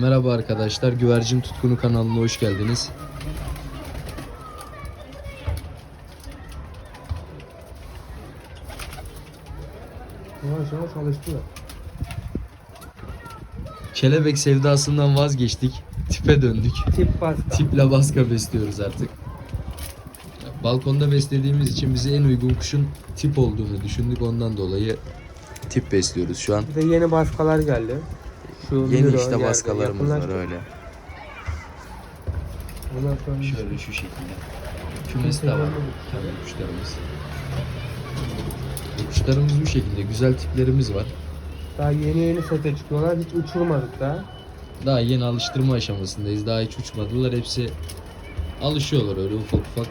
Merhaba arkadaşlar, Güvercin Tutkunu kanalına hoş geldiniz. Yavaş yavaş alıştılar. Kelebek sevdasından vazgeçtik, tipe döndük. Tip basta. Tiple baska besliyoruz artık. Balkonda beslediğimiz için bize en uygun kuşun tip olduğunu düşündük. Ondan dolayı tip besliyoruz şu an. Bir de yeni baskalar geldi. Şu Yeni işte baskalarımız var öyle. Bundan sonra Şöyle şu şekilde. Kümesi de var. Kendi kuşlarımız. Kuşlarımız bu şekilde. Güzel tiplerimiz var. daha yeni yeni sete çıkıyorlar. Hiç uçurmadık daha. Daha yeni alıştırma aşamasındayız. Daha hiç uçmadılar. Hepsi alışıyorlar öyle ufak ufak.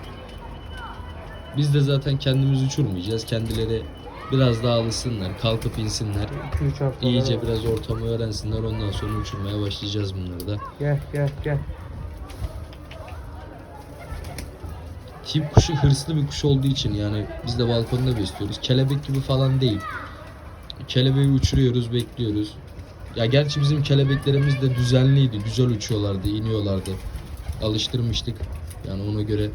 Biz de zaten kendimiz uçurmayacağız. Kendileri biraz daha alışsınlar. Kalkıp insinler. 2-3 hafta İyice var. biraz ortamı öğrensinler. Ondan sonra uçurmaya başlayacağız bunları da. Gel gel gel. Tip kuşu hırslı bir kuş olduğu için yani biz de balkonda besliyoruz. Kelebek gibi falan değil. Kelebeği uçuruyoruz, bekliyoruz. Ya gerçi bizim kelebeklerimiz de düzenliydi. Güzel uçuyorlardı, iniyorlardı. Alıştırmıştık. Yani ona göre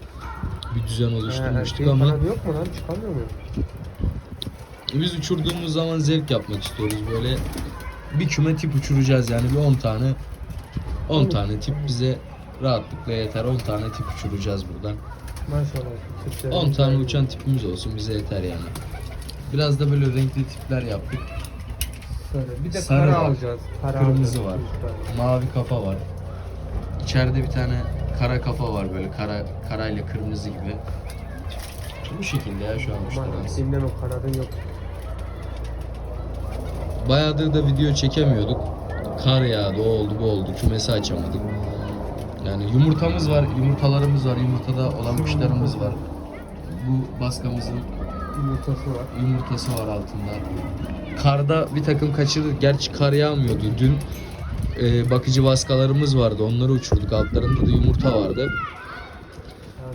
bir düzen oluşturmuştuk erkeğin ama yok mu lan? Çıkamıyor mu? Biz uçurduğumuz zaman zevk yapmak istiyoruz. Böyle bir küme tip uçuracağız yani bir 10 tane 10 tane tip bize rahatlıkla yeter. 10 tane tip uçuracağız buradan. Maşallah. tipleri 10 tane uçan tipimiz olsun bize yeter yani. Biraz da böyle renkli tipler yaptık. Şöyle. Bir de Sarı kara var. alacağız. Kara Kırmızı alacağız. var. Mavi kafa var. İçeride bir tane kara kafa var böyle kara karayla kırmızı gibi. Bu şekilde ya şu an kuşlarımız. kimden o kanadın yok. Bayağıdır da video çekemiyorduk. Kar yağdı, o oldu, bu oldu. Kümesi açamadık. Yani yumurtamız var, yumurtalarımız var, yumurtada olan kuşlarımız var. Bu baskamızın Yumurtası var. yumurtası var altında. Karda bir takım kaçırdık. Gerçi kar yağmıyordu. Dün e, bakıcı baskalarımız vardı. Onları uçurduk. Altlarında da yumurta vardı.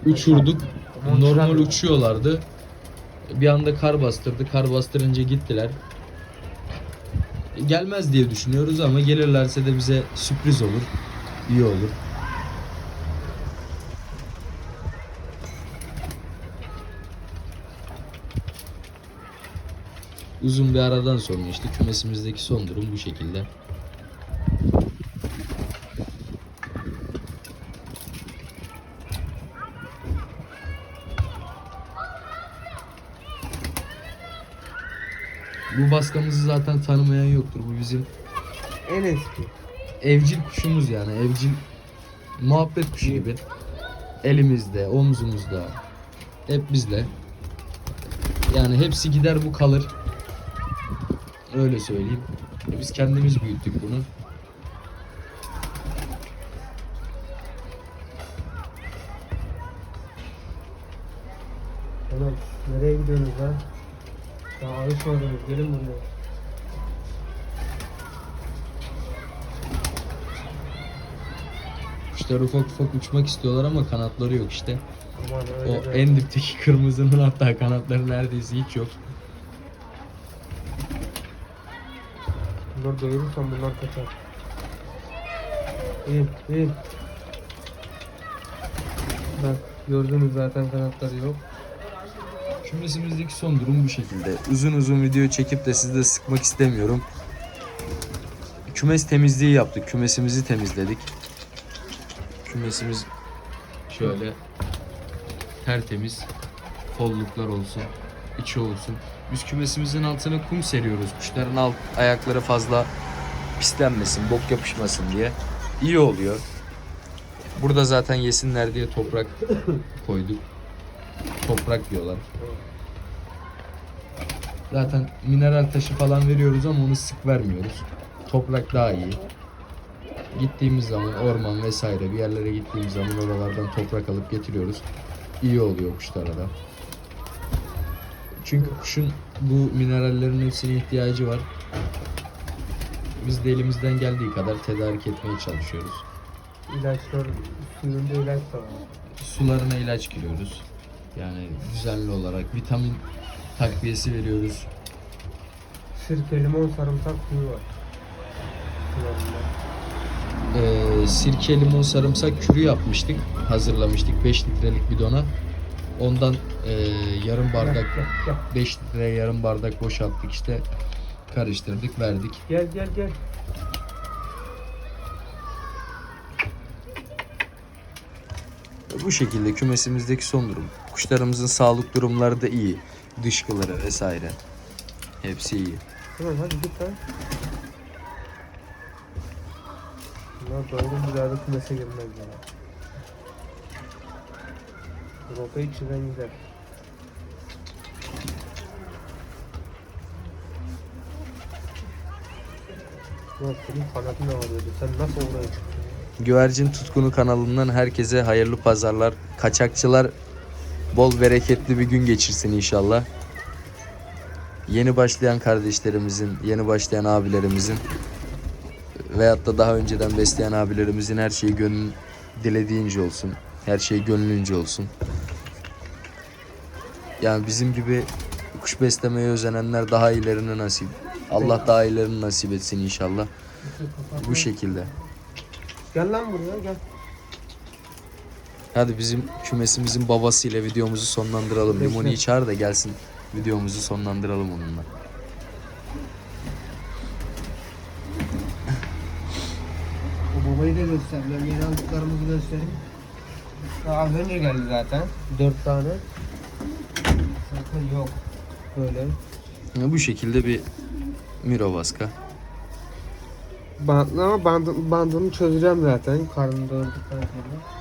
Uçurduk. Normal uçuyorlardı. Bir anda kar bastırdı. Kar bastırınca gittiler. Gelmez diye düşünüyoruz ama gelirlerse de bize sürpriz olur. İyi olur. Uzun bir aradan sonra işte kümesimizdeki son durum bu şekilde. Bu baskamızı zaten tanımayan yoktur. Bu bizim En eski. evcil kuşumuz yani. Evcil muhabbet kuşu gibi. Elimizde, omzumuzda. Hep bizle. Yani hepsi gider bu kalır. Öyle söyleyeyim. Biz kendimiz büyüttük bunu. Oğlum nereye gidiyorsunuz lan? Daha alışmadınız. Gelin buraya. Kuşlar ufak ufak uçmak istiyorlar ama kanatları yok işte. Aman O de. en dipteki kırmızının hatta kanatları neredeyse hiç yok. Bunları doyurursam bunlar kaçar. İyi, iyi. Bak gördünüz zaten kanatları yok. Kümesimizdeki son durum bu şekilde. Uzun uzun video çekip de sizi de sıkmak istemiyorum. Kümes temizliği yaptık. Kümesimizi temizledik. Kümesimiz şöyle tertemiz. Kolluklar olsun, içi olsun. Biz kümesimizin altına kum seriyoruz. Kuşların alt ayakları fazla pislenmesin, bok yapışmasın diye. İyi oluyor. Burada zaten yesinler diye toprak koyduk. Toprak diyorlar. Zaten mineral taşı falan veriyoruz ama onu sık vermiyoruz. Toprak daha iyi. Gittiğimiz zaman orman vesaire bir yerlere gittiğimiz zaman oralardan toprak alıp getiriyoruz. İyi oluyor kuşlara da. Çünkü kuşun bu minerallerin hepsine ihtiyacı var. Biz de elimizden geldiği kadar tedarik etmeye çalışıyoruz. İlaçlar, suyunda ilaç da var. Sularına ilaç giriyoruz. Yani düzenli olarak vitamin takviyesi veriyoruz. Sirke, limon, sarımsak suyu var. Sularında. e, sirke, limon, sarımsak kürü yapmıştık. Hazırlamıştık 5 litrelik bidona. Ondan e, yarım bardak Gel, gel, 5 litre yarım bardak boşalttık işte karıştırdık verdik. gel gel gel. Bu şekilde kümesimizdeki son durum. Kuşlarımızın sağlık durumları da iyi. Dışkıları vesaire. Hepsi iyi. Tamam hadi git lan. Bunlar doygun bir daha da kümese girmez ya. Ropa içinden gider. Ulan senin var öyle. Sen nasıl oraya çıktın? Güvercin Tutkunu kanalından herkese hayırlı pazarlar. Kaçakçılar bol bereketli bir gün geçirsin inşallah. Yeni başlayan kardeşlerimizin, yeni başlayan abilerimizin veyahut da daha önceden besleyen abilerimizin her şeyi gönlün dilediğince olsun. Her şey gönlünce olsun. Yani bizim gibi kuş beslemeye özenenler daha iyilerini nasip. Allah daha iyilerini nasip etsin inşallah. Bu şekilde. Gel lan buraya gel. Hadi bizim kümesimizin babasıyla videomuzu sonlandıralım. Bekle. Limoni'yi çağır da gelsin. Videomuzu sonlandıralım onunla. O babayı da göstereceğim. Yeni aldıklarımızı göstereyim. Daha az önce geldi zaten. Dört tane. Zaten yok. Böyle. Bu şekilde bir Miro. Bantlı ama bandı, bandını çözeceğim zaten. Karnını doyurduktan sonra.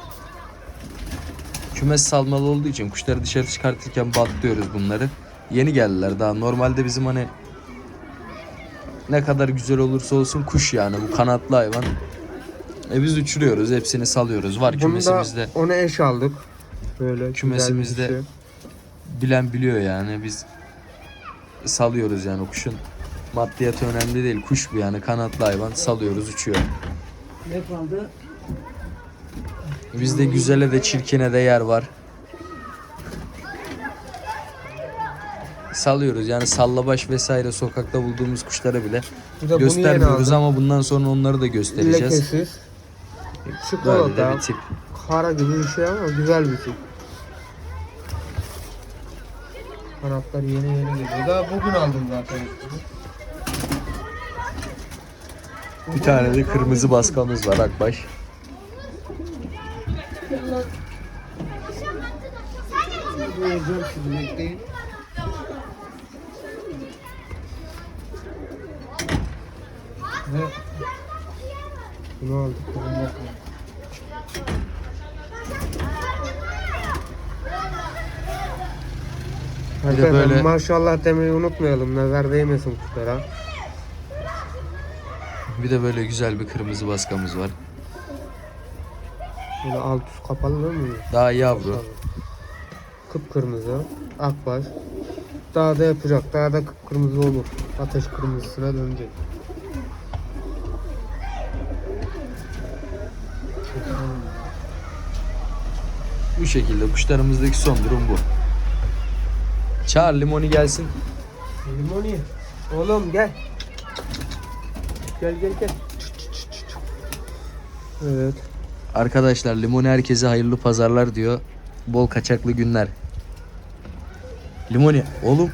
Kümes salmalı olduğu için kuşları dışarı çıkartırken batlıyoruz bunları. Yeni geldiler daha. Normalde bizim hani ne kadar güzel olursa olsun kuş yani bu kanatlı hayvan. E biz uçuruyoruz, hepsini salıyoruz. Var Bunu kümesimizde. da ona eş aldık. Böyle Kümesimizde şey. bilen biliyor yani biz salıyoruz yani kuşun maddiyatı önemli değil kuş bu yani kanatlı hayvan salıyoruz uçuyor. Ne kaldı? Bizde güzele de çirkine de yer var. Salıyoruz yani sallabaş vesaire sokakta bulduğumuz kuşları bile göstermiyoruz ama bundan sonra onları da göstereceğiz. Lekesiz. Böyle de bir tip. Kara gibi bir şey ama güzel bir tip. Kanatlar yeni yeni geliyor. Daha bugün aldım zaten. Bir tane de kırmızı baskamız var Akbaş. Sizi bekleyin. Bunu aldık. Bunu de Hakikaten böyle- maşallah demeyi unutmayalım. Nazar değmesin kuşlara. Bir de böyle güzel bir kırmızı baskamız var. Böyle alt üst kapalı değil mi? Daha yavru. Kıpkırmızı. Akbaş. Daha da yapacak. Daha da kıpkırmızı olur. Ateş kırmızısına dönecek. Bu şekilde kuşlarımızdaki son durum bu. Çağır limoni gelsin. Limoni. Oğlum gel. Gel gel gel. Evet. Arkadaşlar limoni herkese hayırlı pazarlar diyor. Bol kaçaklı günler. Limoni oğlum